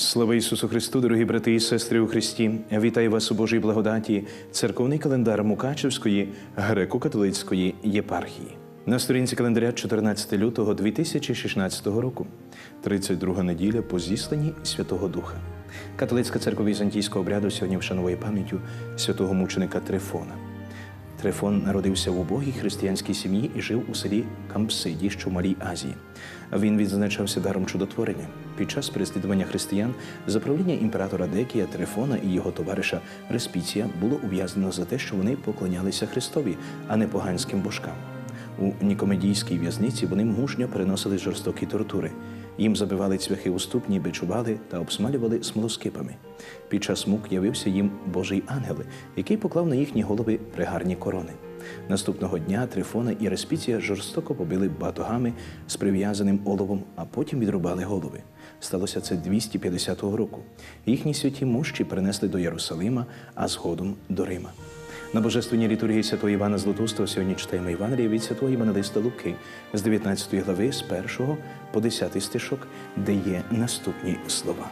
Слава Ісусу Христу, дорогі брати і сестри у Христі! Вітаю вас у Божій благодаті, церковний календар Мукачевської греко-католицької єпархії. На сторінці календаря 14 лютого 2016 року, 32 неділя по зісланні Святого Духа. Католицька церква візантійського обряду сьогодні вшановує пам'яттю святого мученика Трифона. Трифон народився в убогій християнській сім'ї і жив у селі Кампсиді, що в Малій Азії. Він відзначався даром чудотворення. Під час переслідування християн за правління імператора Декія Трифона і його товариша Респіція було ув'язнено за те, що вони поклонялися Христові, а не поганським божкам. У Нікомедійській в'язниці вони мужньо переносили жорстокі тортури. Їм забивали цвяхи у ступні, бичували та обсмалювали смолоскипами. Під час мук явився їм Божий ангел, який поклав на їхні голови пригарні корони. Наступного дня Трифона і Респіція жорстоко побили батогами з прив'язаним оловом, а потім відрубали голови. Сталося це 250 року. Їхні святі мощі перенесли до Єрусалима, а згодом до Рима. На божественній літургії святого Івана Златоустого сьогодні читаємо Євангелія від святого Івангелиста Луки з 19 глави, з 1 по 10 стишок, де є наступні слова.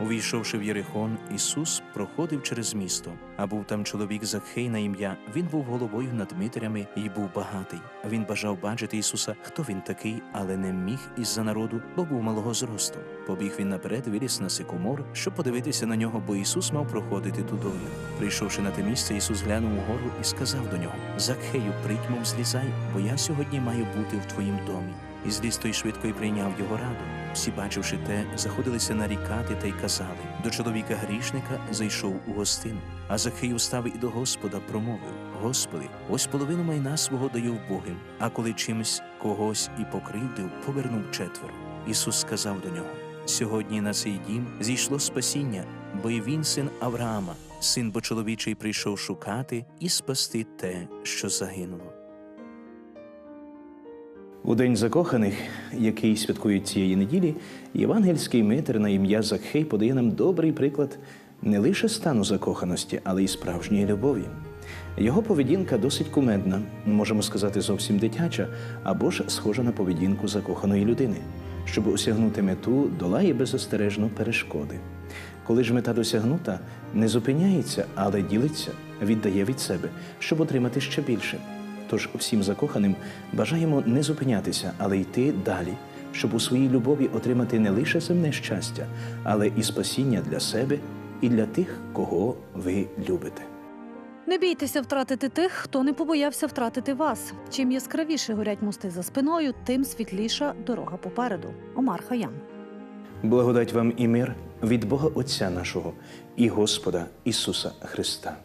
Увійшовши в Єрихон, Ісус проходив через місто, а був там чоловік Закхей на ім'я. Він був головою над митарями і був багатий. Він бажав бачити Ісуса, хто він такий, але не міг із-за народу, бо був малого зросту. Побіг він наперед, виліз на сикомор, щоб подивитися на нього, бо Ісус мав проходити тудою. Прийшовши на те місце, Ісус глянув угору і сказав до нього: Закхею, притьмом злізай, бо я сьогодні маю бути в твоїм домі. І зліз той швидко й прийняв його раду. Всі, бачивши те, заходилися нарікати та й казали: до чоловіка грішника зайшов у гостину. А Захий устав і до Господа промовив: Господи, ось половину майна свого даю в Богим, а коли чимсь когось і покривдив, повернув четверо. Ісус сказав до нього: Сьогодні на цей дім зійшло спасіння, бо й він син Авраама, син бо чоловічий прийшов шукати і спасти те, що загинуло. У День закоханих, який святкують цієї неділі, євангельський митр на ім'я Закхей подає нам добрий приклад не лише стану закоханості, але й справжньої любові. Його поведінка досить кумедна, можемо сказати, зовсім дитяча, або ж схожа на поведінку закоханої людини. Щоб осягнути мету, долає безостережно перешкоди. Коли ж мета досягнута, не зупиняється, але ділиться, віддає від себе, щоб отримати ще більше. Тож всім закоханим бажаємо не зупинятися, але йти далі, щоб у своїй любові отримати не лише земне щастя, але і спасіння для себе і для тих, кого ви любите. Не бійтеся втратити тих, хто не побоявся втратити вас. Чим яскравіше горять мости за спиною, тим світліша дорога попереду. Омар Хаян. Благодать вам і мир від Бога Отця нашого і Господа Ісуса Христа.